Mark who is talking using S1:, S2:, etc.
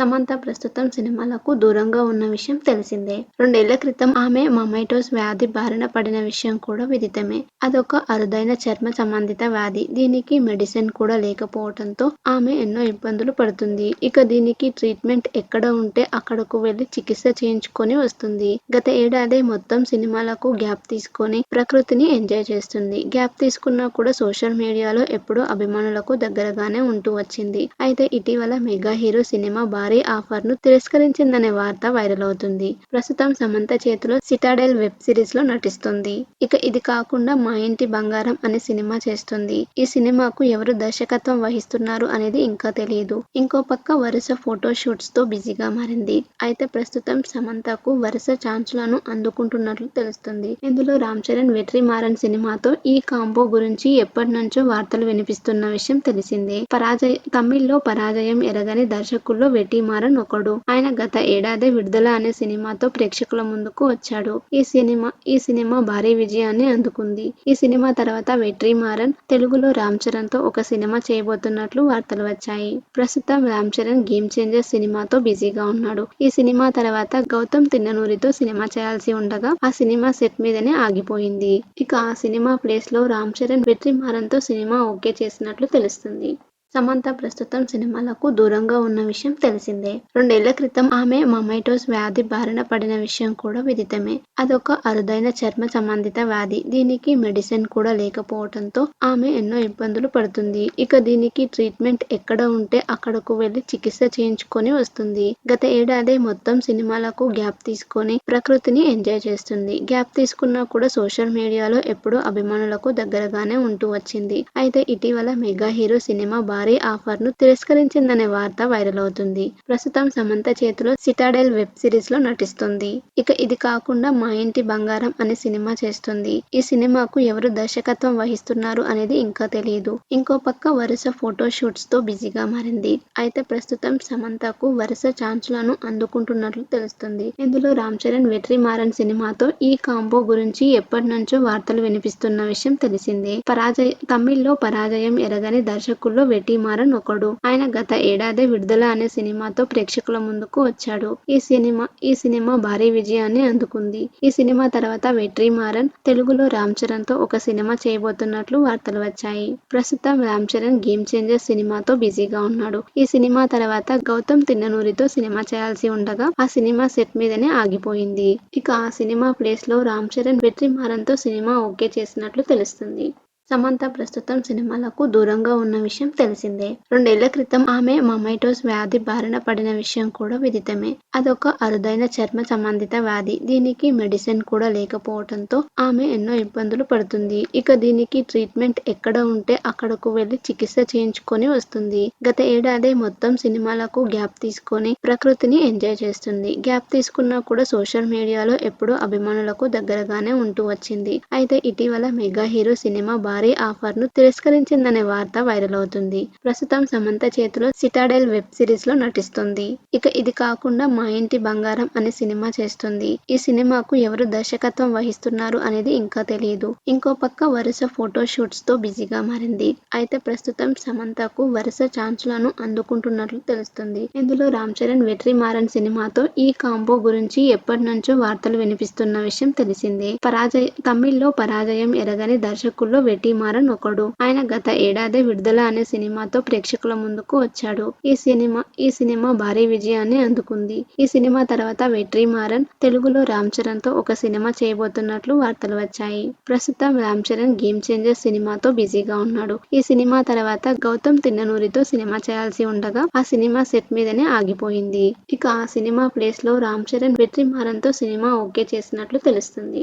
S1: సమంత ప్రస్తుతం సినిమాలకు దూరంగా ఉన్న విషయం తెలిసిందే. రెండేళ్ళ క్రితం ఆమె మమైటోస్ వ్యాధి బారిన పడిన విషయం కూడా విదితమే. అదొక అరుదైన చర్మ సంబంధిత వ్యాధి. దీనికి మెడిసిన్ కూడా లేకపోవడంతో ఆమె ఎన్నో ఇబ్బందులు పడుతుంది. ఇక దీనికి ట్రీట్మెంట్ ఎక్కడ ఉంటే అక్కడకు వెళ్ళి చికిత్స చేయించుకొని వస్తుంది. గత ఏడాది మొత్తం సినిమాలకు గ్యాప్ తీసుకొని ప్రకృతిని ఎంజాయ్ చేస్తుంది. గ్యాప్ తీసుకున్నా కూడా సోషల్ మీడియాలో ఎప్పుడూ అభిమానులకు దగ్గరగానే ఉంటూ వచ్చింది. అయితే ఇటీవల మెగా హీరో సినిమా భారీ ఆఫర్ను తిరస్కరించిందనే వార్త వైరల్ అవుతుంది. ప్రస్తుతం సమంత చేతిలో సిటాడెల్ వెబ్ సిరీస్లో నటిస్తుంది. ఇక ఇది కాకుండా మా ఇంటి బంగారం అనే సినిమా చేస్తుంది. ఈ సినిమాకు ఎవరు దర్శకత్వం వహిస్తున్నారు అనేది ఇంకా తెలియదు. ఇంకో పక్క వరుస ఫోటో షూట్స్తో బిజీగా మారింది. అయితే ప్రస్తుతం సమంతకు వరుస ఛాన్సులను అందుకుంటున్నట్లు తెలుస్తుంది. ఇందులో రామ్ చరణ్ వెట్రి మారన్ సినిమాతో ఈ కాంబో గురించి ఎప్పటి నుంచో వార్తలు వినిపిస్తున్న విషయం తెలిసిందే. పరాజయ తమిళ్ళో పరాజయం ఎరగని దర్శకుల్లో శ్రీమారన్ ఒకడు. ఆయన గత ఏడాది విడుదల అనే సినిమాతో ప్రేక్షకుల ముందుకు వచ్చాడు. ఈ సినిమా ఈ సినిమా భారీ విజయాన్ని అందుకుంది. ఈ సినిమా తర్వాత వెట్రిమారన్ తెలుగులో రామ్ చరణ్తో ఒక సినిమా చేయబోతున్నట్లు వార్తలు వచ్చాయి. ప్రస్తుతం రామ్ చరణ్ గేమ్ చేంజర్ సినిమాతో బిజీగా ఉన్నాడు. ఈ సినిమా తర్వాత గౌతమ్ తిన్ననూరితో సినిమా చేయాల్సి ఉండగా ఆ సినిమా సెట్ మీదనే ఆగిపోయింది. ఇక ఆ సినిమా ప్లేస్లో రామ్ చరణ్ వెట్రిమారన్తో సినిమా ఓకే చేసినట్లు తెలుస్తుంది. సమంత ప్రస్తుతం సినిమాలకు దూరంగా ఉన్న విషయం తెలిసిందే. రెండేళ్ళ క్రితం ఆమె మమైటోస్ వ్యాధి బారిన పడిన విషయం కూడా విదితమే. అదొక అరుదైన చర్మ సంబంధిత వ్యాధి. దీనికి మెడిసిన్ కూడా లేకపోవడంతో ఆమె ఎన్నో ఇబ్బందులు పడుతుంది. ఇక దీనికి ట్రీట్మెంట్ ఎక్కడ ఉంటే అక్కడకు వెళ్ళి చికిత్స చేయించుకొని వస్తుంది. గత ఏడాది మొత్తం సినిమాలకు గ్యాప్ తీసుకొని ప్రకృతిని ఎంజాయ్ చేస్తుంది. గ్యాప్ తీసుకున్నా కూడా సోషల్ మీడియాలో ఎప్పుడూ అభిమానులకు దగ్గరగానే ఉంటూ వచ్చింది. అయితే ఇటీవల మెగా హీరో సినిమా భారీ ఆఫర్ను తిరస్కరించిందనే వార్త వైరల్ అవుతుంది. ప్రస్తుతం సమంత చేతిలో సిటాడెల్ వెబ్ సిరీస్లో నటిస్తుంది. ఇక ఇది కాకుండా మా ఇంటి బంగారం అనే సినిమా చేస్తుంది. ఈ సినిమాకు ఎవరు దర్శకత్వం వహిస్తున్నారు అనేది ఇంకా తెలియదు ఇంకో పక్క వరుస ఫోటో షూట్స్తో బిజీగా మారింది. అయితే ప్రస్తుతం సమంతకు వరుస ఛాన్స్లను అందుకుంటున్నట్లు తెలుస్తుంది. ఇందులో రామ్ చరణ్ వెట్రి మారన్ సినిమాతో ఈ కాంబో గురించి ఎప్పటి నుంచో వార్తలు వినిపిస్తున్న విషయం తెలిసిందే. పరాజయ తమిళ్ళో పరాజయం ఎరగని దర్శకుల్లో మారన్ ఒకడు. ఆయన గత ఏడాది విడుదల అనే సినిమాతో ప్రేక్షకుల ముందుకు వచ్చాడు. ఈ సినిమా ఈ సినిమా భారీ విజయాన్ని అందుకుంది. ఈ సినిమా తర్వాత వెట్రిమారన్ తెలుగులో రామ్ చరణ్తో ఒక సినిమా చేయబోతున్నట్లు వార్తలు వచ్చాయి. ప్రస్తుతం రామ్ చరణ్ గేమ్ చేంజర్ సినిమాతో బిజీగా ఉన్నాడు. ఈ సినిమా తర్వాత గౌతమ్ తిన్ననూరితో సినిమా చేయాల్సి ఉండగా ఆ సినిమా సెట్ మీదనే ఆగిపోయింది. ఇక ఆ సినిమా ప్లేస్లో రామ్ చరణ్ వెట్రిమారన్తో సినిమా ఓకే చేసినట్లు తెలుస్తుంది. సమంత ప్రస్తుతం సినిమాలకు దూరంగా ఉన్న విషయం తెలిసిందే. రెండేళ్ళ క్రితం ఆమె మమైటోస్ వ్యాధి బారిన పడిన విషయం కూడా విదితమే. అదొక అరుదైన చర్మ సంబంధిత వ్యాధి. దీనికి మెడిసిన్ కూడా లేకపోవడంతో ఆమె ఎన్నో ఇబ్బందులు పడుతుంది. ఇక దీనికి ట్రీట్మెంట్ ఎక్కడ ఉంటే అక్కడకు వెళ్ళి చికిత్స చేయించుకొని వస్తుంది. గత ఏడాది మొత్తం సినిమాలకు గ్యాప్ తీసుకొని ప్రకృతిని ఎంజాయ్ చేస్తుంది. గ్యాప్ తీసుకున్నా కూడా సోషల్ మీడియాలో ఎప్పుడూ అభిమానులకు దగ్గరగానే ఉంటూ వచ్చింది. అయితే ఇటీవల మెగా హీరో సినిమా భారీ ఆఫర్ను తిరస్కరించిందనే వార్త వైరల్ అవుతుంది. ప్రస్తుతం సమంత చేతిలో సిటాడెల్ వెబ్ సిరీస్లో నటిస్తుంది. ఇక ఇది కాకుండా మా ఇంటి బంగారం అనే సినిమా చేస్తుంది. ఈ సినిమాకు ఎవరు దర్శకత్వం వహిస్తున్నారు అనేది ఇంకా తెలియదు ఇంకో పక్క వరుస ఫోటో షూట్స్తో బిజీగా మారింది. అయితే ప్రస్తుతం సమంతకు వరుస ఛాన్స్లను అందుకుంటున్నట్లు తెలుస్తుంది. ఇందులో రామ్ చరణ్ వెట్రి మారన్ సినిమాతో ఈ కాంబో గురించి ఎప్పటి నుంచో వార్తలు వినిపిస్తున్న విషయం తెలిసిందే. పరాజయ తమిళ్ళో పరాజయం ఎరగని దర్శకుల్లో వెట్టి మారన్ ఒకడు. ఆయన గత ఏడాది విడుదల అనే సినిమాతో ప్రేక్షకుల ముందుకు వచ్చాడు. ఈ సినిమా ఈ సినిమా భారీ విజయాన్ని అందుకుంది. ఈ సినిమా తర్వాత వెట్రీ మారన్ తెలుగులో రామ్ చరణ్తో ఒక సినిమా చేయబోతున్నట్లు వార్తలు వచ్చాయి. ప్రస్తుతం రామ్ చరణ్ గేమ్ చేంజర్ సినిమాతో బిజీగా ఉన్నాడు. ఈ సినిమా తర్వాత గౌతమ్ తిన్ననూరితో సినిమా చేయాల్సి ఉండగా ఆ సినిమా సెట్ మీదనే ఆగిపోయింది. ఇక ఆ సినిమా ప్లేస్లో రామ్ చరణ్ వెట్రీ మారన్తో సినిమా ఓకే చేసినట్లు తెలుస్తుంది.